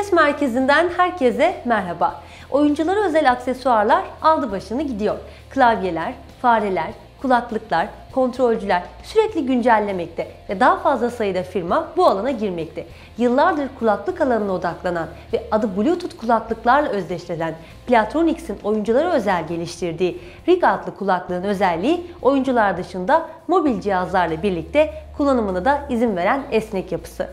Ses merkezinden herkese merhaba. Oyunculara özel aksesuarlar aldı başını gidiyor. Klavyeler, fareler, kulaklıklar, kontrolcüler sürekli güncellemekte ve daha fazla sayıda firma bu alana girmekte. Yıllardır kulaklık alanına odaklanan ve adı Bluetooth kulaklıklarla özdeşlenen Platronics'in oyunculara özel geliştirdiği Rig adlı kulaklığın özelliği oyuncular dışında mobil cihazlarla birlikte kullanımına da izin veren esnek yapısı.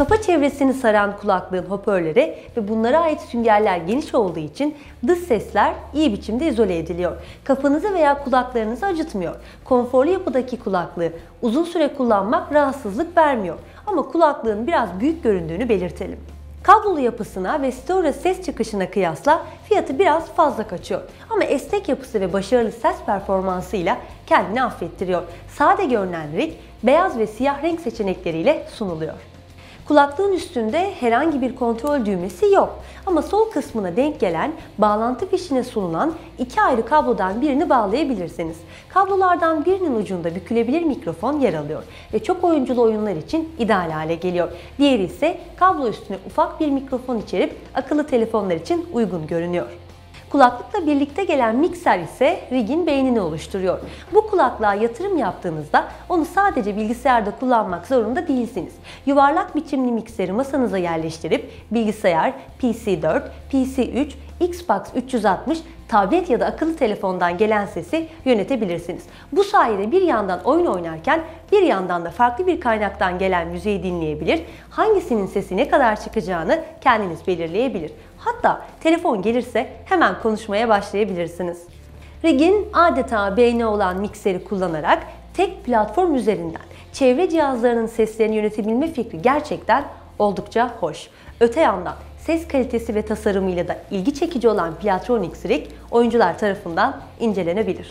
Kafa çevresini saran kulaklığın hoparlörleri ve bunlara ait süngerler geniş olduğu için dış sesler iyi biçimde izole ediliyor. Kafanızı veya kulaklarınızı acıtmıyor. Konforlu yapıdaki kulaklığı uzun süre kullanmak rahatsızlık vermiyor. Ama kulaklığın biraz büyük göründüğünü belirtelim. Kablolu yapısına ve stereo ses çıkışına kıyasla fiyatı biraz fazla kaçıyor. Ama esnek yapısı ve başarılı ses performansıyla kendini affettiriyor. Sade görünen rig, beyaz ve siyah renk seçenekleriyle sunuluyor. Kulaklığın üstünde herhangi bir kontrol düğmesi yok. Ama sol kısmına denk gelen bağlantı fişine sunulan iki ayrı kablodan birini bağlayabilirsiniz. Kablolardan birinin ucunda bükülebilir mikrofon yer alıyor ve çok oyunculu oyunlar için ideal hale geliyor. Diğeri ise kablo üstüne ufak bir mikrofon içerip akıllı telefonlar için uygun görünüyor. Kulaklıkla birlikte gelen mikser ise rigin beynini oluşturuyor. Bu kulaklığa yatırım yaptığınızda onu sadece bilgisayarda kullanmak zorunda değilsiniz. Yuvarlak biçimli mikseri masanıza yerleştirip bilgisayar, PC4, PC3, Xbox 360, tablet ya da akıllı telefondan gelen sesi yönetebilirsiniz. Bu sayede bir yandan oyun oynarken bir yandan da farklı bir kaynaktan gelen müziği dinleyebilir, hangisinin sesi ne kadar çıkacağını kendiniz belirleyebilir. Hatta telefon gelirse hemen konuşmaya başlayabilirsiniz. Rig'in adeta beyni olan mikseri kullanarak tek platform üzerinden çevre cihazlarının seslerini yönetebilme fikri gerçekten oldukça hoş. Öte yandan ses kalitesi ve tasarımıyla da ilgi çekici olan Platronics Rig oyuncular tarafından incelenebilir.